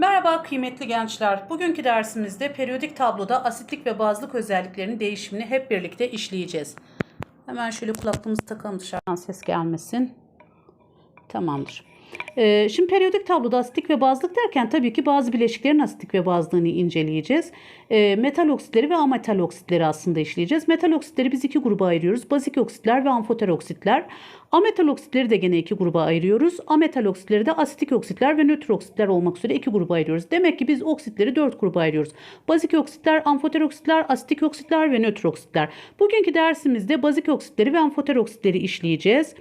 Merhaba kıymetli gençler. Bugünkü dersimizde periyodik tabloda asitlik ve bazlık özelliklerinin değişimini hep birlikte işleyeceğiz. Hemen şöyle kulaklığımızı takalım dışarıdan ses gelmesin. Tamamdır. Ee, şimdi periyodik tabloda asitlik ve bazlık derken tabii ki bazı bileşiklerin asitlik ve bazlığını inceleyeceğiz. Ee, metal oksitleri ve ametal oksitleri aslında işleyeceğiz. Metal oksitleri biz iki gruba ayırıyoruz. Bazik oksitler ve amfoter oksitler. Ametal oksitleri de gene iki gruba ayırıyoruz. Ametal oksitleri de asitik oksitler ve nötr oksitler olmak üzere iki gruba ayırıyoruz. Demek ki biz oksitleri dört gruba ayırıyoruz. Bazik oksitler, amfoter oksitler, asitik oksitler ve nötr oksitler. Bugünkü dersimizde bazik oksitleri ve amfoter oksitleri işleyeceğiz.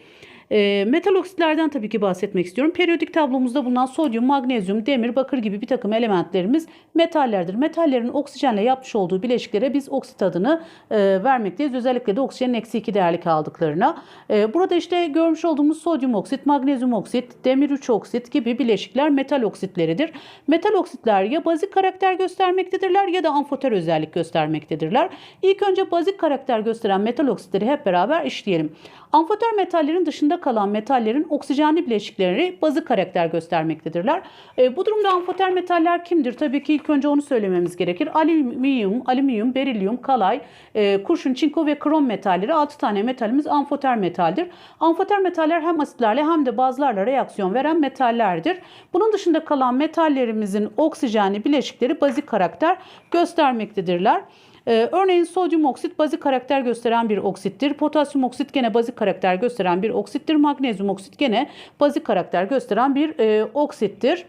E, metal oksitlerden tabii ki bahsetmek istiyorum. Periyodik tablomuzda bulunan sodyum, magnezyum, demir, bakır gibi bir takım elementlerimiz metallerdir. Metallerin oksijenle yapmış olduğu bileşiklere biz oksit adını e, vermekteyiz. Özellikle de oksijenin eksi 2 değerli kaldıklarına. E, burada işte görmüş olduğumuz sodyum oksit, magnezyum oksit, demir 3 oksit gibi bileşikler metal oksitleridir. Metal oksitler ya bazik karakter göstermektedirler ya da amfoter özellik göstermektedirler. İlk önce bazik karakter gösteren metal oksitleri hep beraber işleyelim. Amfoter metallerin dışında kalan metallerin oksijenli bileşikleri bazı karakter göstermektedirler. E, bu durumda amfoter metaller kimdir? Tabii ki ilk önce onu söylememiz gerekir. Alüminyum, alüminyum, berilyum, kalay, e, kurşun, çinko ve krom metalleri 6 tane metalimiz amfoter metaldir. Amfoter metaller hem asitlerle hem de bazlarla reaksiyon veren metallerdir. Bunun dışında kalan metallerimizin oksijenli bileşikleri bazik karakter göstermektedirler. Ee, örneğin sodyum oksit bazik karakter gösteren bir oksittir. Potasyum oksit gene bazik karakter gösteren bir oksittir. Magnezyum oksit gene bazik karakter gösteren bir e, oksittir.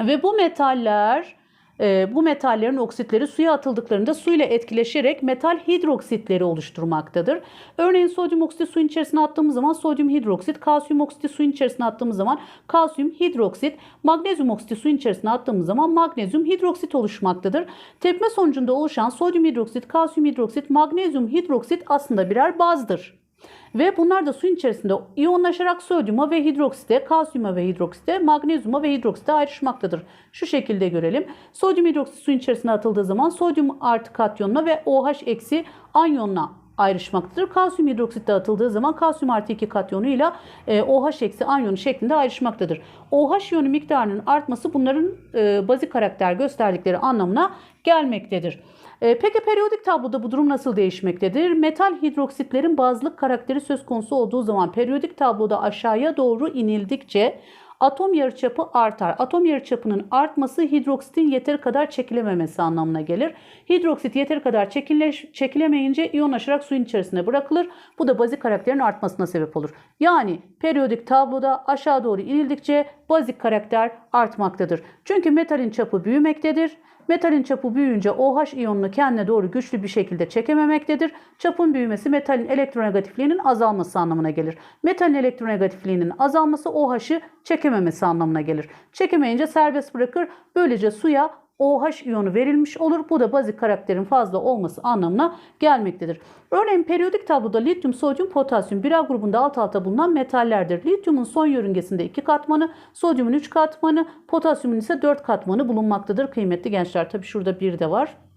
Ve bu metaller e, bu metallerin oksitleri suya atıldıklarında suyla etkileşerek metal hidroksitleri oluşturmaktadır. Örneğin sodyum oksiti suyun içerisine attığımız zaman sodyum hidroksit, kalsiyum oksiti suyun içerisine attığımız zaman kalsiyum hidroksit, magnezyum oksiti suyun içerisine attığımız zaman magnezyum hidroksit oluşmaktadır. Tepme sonucunda oluşan sodyum hidroksit, kalsiyum hidroksit, magnezyum hidroksit aslında birer bazdır. Ve bunlar da suyun içerisinde iyonlaşarak sodyuma ve hidroksite, kalsiyuma ve hidroksite, magnezyuma ve hidroksite ayrışmaktadır. Şu şekilde görelim. Sodyum hidroksit suyun içerisine atıldığı zaman sodyum artı katyonuna ve OH eksi anyonuna ayrışmaktadır. Kalsiyum hidroksit de atıldığı zaman kalsiyum artı 2 katyonuyla e, OH eksi anyonu şeklinde ayrışmaktadır. OH iyonu miktarının artması bunların e, bazik karakter gösterdikleri anlamına gelmektedir. E, peki periyodik tabloda bu durum nasıl değişmektedir? Metal hidroksitlerin bazlık karakteri söz konusu olduğu zaman periyodik tabloda aşağıya doğru inildikçe atom yarıçapı artar. Atom yarıçapının artması hidroksitin yeteri kadar çekilememesi anlamına gelir. Hidroksit yeteri kadar çekile, çekilemeyince iyonlaşarak suyun içerisine bırakılır. Bu da bazik karakterin artmasına sebep olur. Yani periyodik tabloda aşağı doğru inildikçe bazik karakter artmaktadır. Çünkü metalin çapı büyümektedir. Metalin çapı büyüyünce OH iyonunu kendine doğru güçlü bir şekilde çekememektedir. Çapın büyümesi metalin elektronegatifliğinin azalması anlamına gelir. Metalin elektronegatifliğinin azalması OH'ı çekememesi anlamına gelir. Çekemeyince serbest bırakır. Böylece suya OH iyonu verilmiş olur. Bu da bazik karakterin fazla olması anlamına gelmektedir. Örneğin periyodik tabloda lityum, sodyum, potasyum 1A grubunda alt alta bulunan metallerdir. Lityumun son yörüngesinde 2 katmanı, sodyumun 3 katmanı, potasyumun ise 4 katmanı bulunmaktadır kıymetli gençler. Tabi şurada bir de var.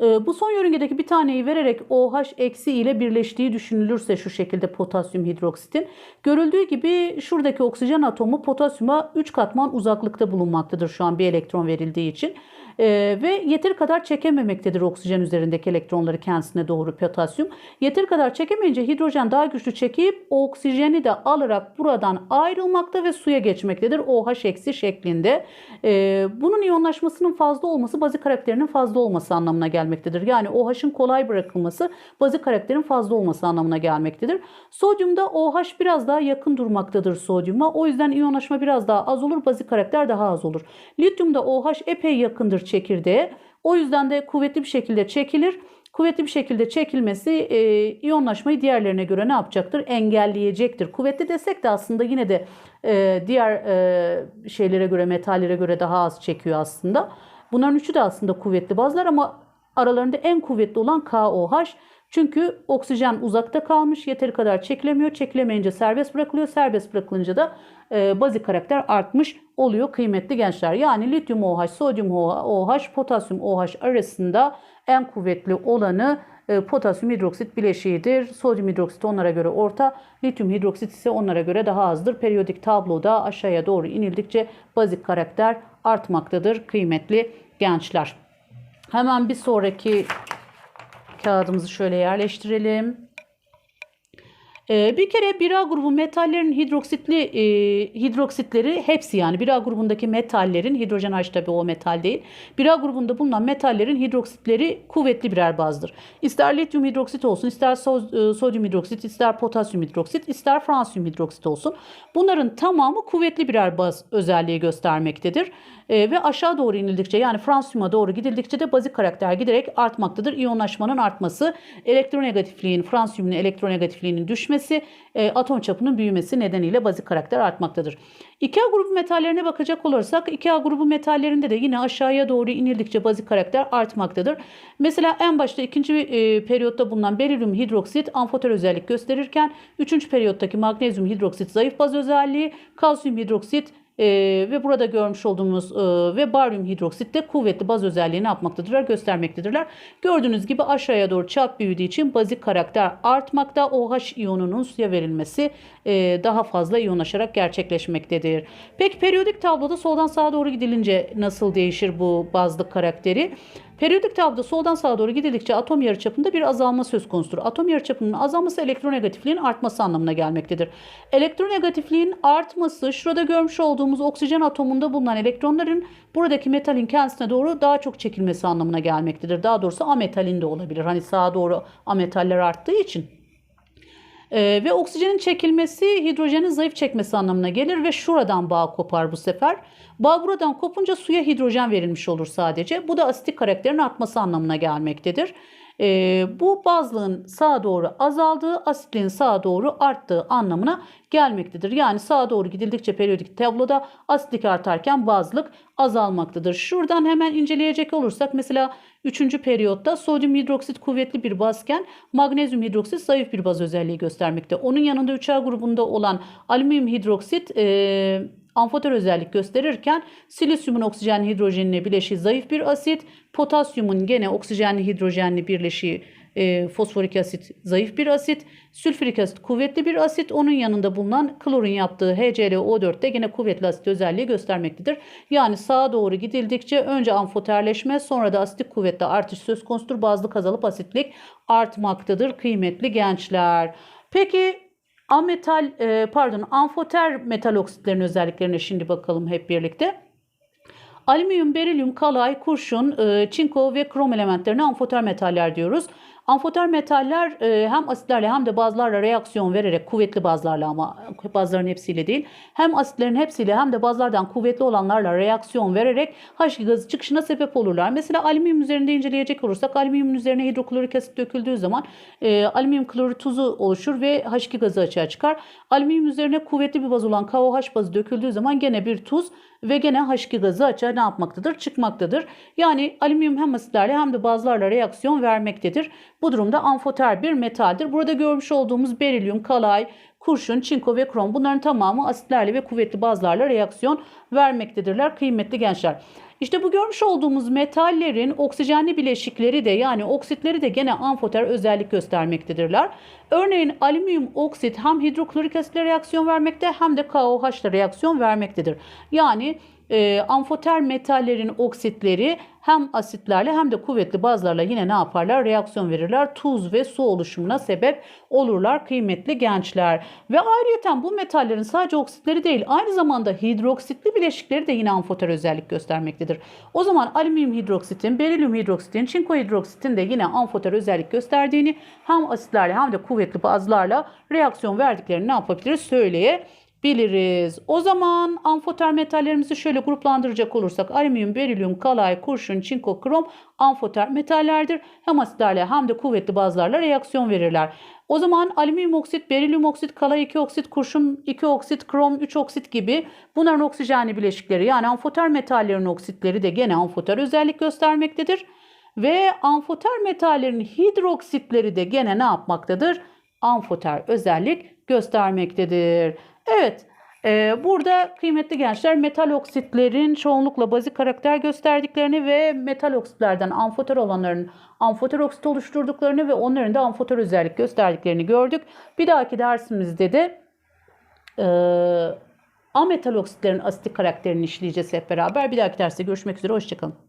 Ee, bu son yörüngedeki bir taneyi vererek OH eksi ile birleştiği düşünülürse şu şekilde potasyum hidroksitin görüldüğü gibi şuradaki oksijen atomu potasyuma 3 katman uzaklıkta bulunmaktadır şu an bir elektron verildiği için. Ee, ve yeteri kadar çekememektedir oksijen üzerindeki elektronları kendisine doğru potasyum. Yeteri kadar çekemeyince hidrojen daha güçlü çekip oksijeni de alarak buradan ayrılmakta ve suya geçmektedir. OH eksi şeklinde. Ee, bunun iyonlaşmasının fazla olması bazik karakterinin fazla olması anlamına gelmektedir. Yani OH'ın kolay bırakılması bazik karakterin fazla olması anlamına gelmektedir. Sodyumda OH biraz daha yakın durmaktadır sodyuma. O yüzden iyonlaşma biraz daha az olur. Bazik karakter daha az olur. Lityumda OH epey yakındır çekirdeğe. O yüzden de kuvvetli bir şekilde çekilir. Kuvvetli bir şekilde çekilmesi e, iyonlaşmayı diğerlerine göre ne yapacaktır? Engelleyecektir. Kuvvetli desek de aslında yine de e, diğer e, şeylere göre, metallere göre daha az çekiyor aslında. Bunların üçü de aslında kuvvetli bazılar ama aralarında en kuvvetli olan KOH. Çünkü oksijen uzakta kalmış, yeteri kadar çekilemiyor. Çekilemeyince serbest bırakılıyor. Serbest bırakılınca da e, bazik karakter artmış oluyor kıymetli gençler. Yani lityum OH, sodyum OH, potasyum OH arasında en kuvvetli olanı e, potasyum hidroksit bileşiğidir. Sodyum hidroksit onlara göre orta, lityum hidroksit ise onlara göre daha azdır. Periyodik tabloda aşağıya doğru inildikçe bazik karakter artmaktadır kıymetli gençler. Hemen bir sonraki kağıdımızı şöyle yerleştirelim. Ee, bir kere 1A grubu metallerin hidroksitli e, hidroksitleri hepsi yani 1A grubundaki metallerin hidrojen H tabi o metal değil. 1A grubunda bulunan metallerin hidroksitleri kuvvetli birer bazdır. İster lityum hidroksit olsun, ister so- e, sodyum hidroksit, ister potasyum hidroksit, ister fransiyum hidroksit olsun. Bunların tamamı kuvvetli birer baz özelliği göstermektedir. E, ve aşağı doğru inildikçe yani fransiyuma doğru gidildikçe de bazik karakter giderek artmaktadır. İyonlaşmanın artması, elektronegatifliğin, fransiyumun elektronegatifliğinin düşmesi, e, atom çapının büyümesi nedeniyle bazik karakter artmaktadır. 2A grubu metallerine bakacak olursak 2A grubu metallerinde de yine aşağıya doğru inildikçe bazik karakter artmaktadır. Mesela en başta ikinci e, periyotta bulunan berilyum hidroksit amfoter özellik gösterirken üçüncü periyottaki magnezyum hidroksit zayıf baz özelliği, kalsiyum hidroksit ee, ve burada görmüş olduğumuz e, ve baryum hidroksit de kuvvetli baz özelliği ne yapmaktadırlar? Göstermektedirler. Gördüğünüz gibi aşağıya doğru çap büyüdüğü için bazik karakter artmakta. OH iyonunun suya verilmesi e, daha fazla iyonlaşarak gerçekleşmektedir. Peki periyodik tabloda soldan sağa doğru gidilince nasıl değişir bu bazlık karakteri? Periyodik tabloda soldan sağa doğru gidildikçe atom yarıçapında bir azalma söz konusudur. Atom yarıçapının azalması elektronegatifliğin artması anlamına gelmektedir. Elektronegatifliğin artması şurada görmüş olduğumuz oksijen atomunda bulunan elektronların buradaki metalin kendisine doğru daha çok çekilmesi anlamına gelmektedir. Daha doğrusu ametalin de olabilir. Hani sağa doğru ametaller arttığı için. Ee, ve oksijenin çekilmesi hidrojenin zayıf çekmesi anlamına gelir ve şuradan bağ kopar bu sefer. Bağ buradan kopunca suya hidrojen verilmiş olur sadece. Bu da asitik karakterin artması anlamına gelmektedir. Ee, bu bazlığın sağa doğru azaldığı, asitliğin sağa doğru arttığı anlamına gelmektedir. Yani sağa doğru gidildikçe periyodik tabloda asitlik artarken bazlık azalmaktadır. Şuradan hemen inceleyecek olursak mesela 3. periyotta sodyum hidroksit kuvvetli bir bazken magnezyum hidroksit zayıf bir baz özelliği göstermekte. Onun yanında 3A grubunda olan alüminyum hidroksit e, amfoter özellik gösterirken silisyumun oksijenli hidrojenine bileşiği zayıf bir asit, potasyumun gene oksijenli hidrojenli birleşiği e, fosforik asit zayıf bir asit, sülfürik asit kuvvetli bir asit. Onun yanında bulunan klorun yaptığı HClO4 de gene kuvvetli asit özelliği göstermektedir. Yani sağa doğru gidildikçe önce amfoterleşme sonra da asitik kuvvetle artış söz konusudur. Bazlık azalıp asitlik artmaktadır kıymetli gençler. Peki ametal e, pardon amfoter metal oksitlerin özelliklerine şimdi bakalım hep birlikte. Alüminyum, berilyum, kalay, kurşun, e, çinko ve krom elementlerine amfoter metaller diyoruz. Amfoter metaller e, hem asitlerle hem de bazlarla reaksiyon vererek kuvvetli bazlarla ama bazların hepsiyle değil. Hem asitlerin hepsiyle hem de bazlardan kuvvetli olanlarla reaksiyon vererek H2 gazı çıkışına sebep olurlar. Mesela alüminyum üzerinde inceleyecek olursak alüminyumun üzerine hidroklorik asit döküldüğü zaman e, alüminyum klorit tuzu oluşur ve H2 gazı açığa çıkar. Alüminyum üzerine kuvvetli bir baz olan KOH bazı döküldüğü zaman gene bir tuz ve gene H2 gazı açığa ne yapmaktadır? Çıkmaktadır. Yani alüminyum hem asitlerle hem de bazlarla reaksiyon vermektedir. Bu durumda amfoter bir metaldir. Burada görmüş olduğumuz berilyum, kalay, kurşun, çinko ve krom bunların tamamı asitlerle ve kuvvetli bazlarla reaksiyon vermektedirler kıymetli gençler. İşte bu görmüş olduğumuz metallerin oksijenli bileşikleri de yani oksitleri de gene amfoter özellik göstermektedirler. Örneğin alüminyum oksit hem hidroklorik asitle reaksiyon vermekte hem de KOH ile reaksiyon vermektedir. Yani e, amfoter metallerin oksitleri hem asitlerle hem de kuvvetli bazlarla yine ne yaparlar? Reaksiyon verirler. Tuz ve su oluşumuna sebep olurlar kıymetli gençler. Ve ayrıca bu metallerin sadece oksitleri değil aynı zamanda hidroksitli bileşikleri de yine amfoter özellik göstermektedir. O zaman alüminyum hidroksitin, berilyum hidroksitin, çinko hidroksitin de yine amfoter özellik gösterdiğini hem asitlerle hem de kuvvetli bazlarla reaksiyon verdiklerini ne yapabiliriz söyleyebiliriz biliriz. O zaman amfoter metallerimizi şöyle gruplandıracak olursak alüminyum, berilyum, kalay, kurşun, çinko, krom amfoter metallerdir. Hem asitlerle hem de kuvvetli bazlarla reaksiyon verirler. O zaman alüminyum oksit, berilyum oksit, kalay 2 oksit, kurşun 2 oksit, krom 3 oksit gibi bunların oksijenli bileşikleri yani amfoter metallerin oksitleri de gene amfoter özellik göstermektedir. Ve amfoter metallerin hidroksitleri de gene ne yapmaktadır? Amfoter özellik göstermektedir. Evet, burada kıymetli gençler metal oksitlerin çoğunlukla bazik karakter gösterdiklerini ve metal oksitlerden amfoter olanların amfoter oksit oluşturduklarını ve onların da amfoter özellik gösterdiklerini gördük. Bir dahaki dersimizde de e, ametal oksitlerin asitik karakterini işleyeceğiz hep beraber. Bir dahaki derste görüşmek üzere. Hoşçakalın.